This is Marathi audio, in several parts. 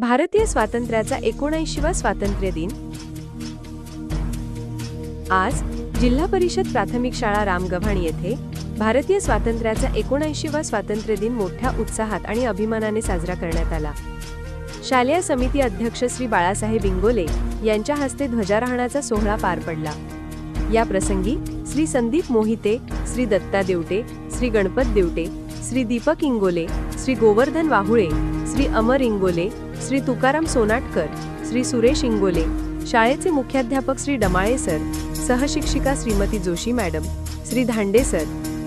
भारतीय स्वातंत्र्याचा एकोणऐंशीवा स्वातंत्र्य दिन. आज जिल्हा परिषद प्राथमिक शाळा रामगव्हाण येथे भारतीय स्वातंत्र्याचा एकोणऐंशीवा स्वातंत्र्य दिन मोठ्या उत्साहात आणि अभिमानाने साजरा करण्यात आला. शालेय समिती अध्यक्ष श्री बाळासाहेब इंगोले यांच्या हस्ते ध्वजारोहणाचा सोहळा पार पडला. या प्रसंगी श्री संदीप मोहिते श्री दत्ता देवटे श्री गणपत देवटे श्री दीपक इंगोले श्री गोवर्धन वाहुळे श्री अमर इंगोले श्री तुकाराम सोनाटकर श्री सुरेश इंगोले शाळेचे मुख्याध्यापक Shri Damale sir सहशिक्षिका Shrimati Joshi madam Shri Dhande sir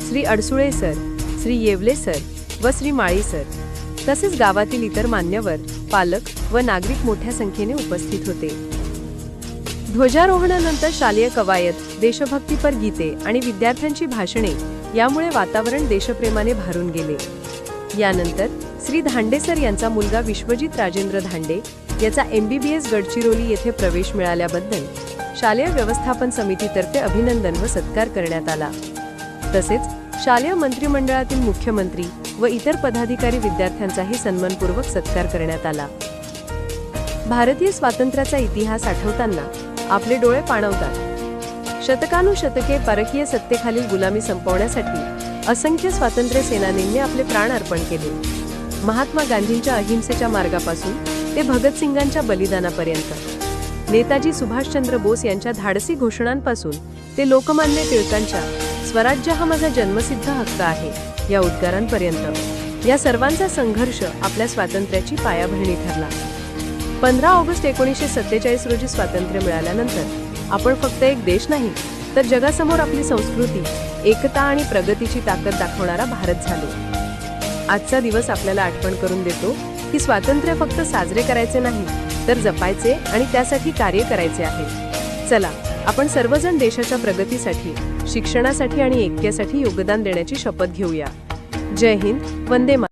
Shri Adsule sir Shri Yeole sir व श्री माळी सर. तसेच गावातील इतर मान्यवर पालक व नागरिक मोठ्या संख्येने उपस्थित होते. ध्वजारोहणानंतर शालेय कवायत देशभक्तीपर गीते आणि विद्यार्थ्यांची भाषणे यामुळे वातावरण देशप्रेमाने भारून गेले. यानंतर श्री धांडेसर यांचा मुलगा विश्वजित राजेंद्र धांडे याचा एमबीबीएस गडचिरोली येथे प्रवेश मिळाल्याबद्दल शालेय व्यवस्थापन समितीतर्फे अभिनंदन व सत्कार करण्यात आला. तसेच शालेय मंत्रिमंडळातील मुख्यमंत्री व इतर पदाधिकारी विद्यार्थ्यांचाही सन्मानपूर्वक सत्कार करण्यात आला. भारतीय स्वातंत्र्याचा इतिहास आठवताना आपले डोळे पाणवतात. शतकानुशतके परकीय सत्तेखालील गुलामी संपवण्यासाठी असंख्य स्वातंत्र्य सेनानींनी आपले प्राण अर्पण केले. महात्मा गांधींच्या अहिंसेच्या मार्गापासून ते भगतसिंगांच्या बलिदानापर्यंत. नेताजी सुभाषचंद्र बोस यांच्या धाडसी घोषणांपासून ते लोकमान्य टिळकांच्या स्वराज्य हा माझा जन्मसिद्ध हक्क आहे या उद्गारांपर्यंत. या सर्वांचा संघर्ष आपल्या स्वातंत्र्याची पायाभरणी ठरला. पंधरा ऑगस्ट एकोणीसशे सत्तेचाळीस रोजी स्वातंत्र्य मिळाल्यानंतर आपण फक्त एक देश नाही तर जगासमोर आपली संस्कृती एकता आणि प्रगतीची ताकद दाखवणारा भारत झालो. आजचा दिवस आपल्याला आठवण करून देतो की स्वातंत्र्य फक्त साजरे करायचे नाही तर जपायचे आणि त्यासाठी कार्य करायचे आहे. चला आपण सर्वजण देशाच्या प्रगतीसाठी शिक्षणासाठी आणि ऐक्यासाठी योगदान देण्याची शपथ घेऊया. जय हिंद वंदे मा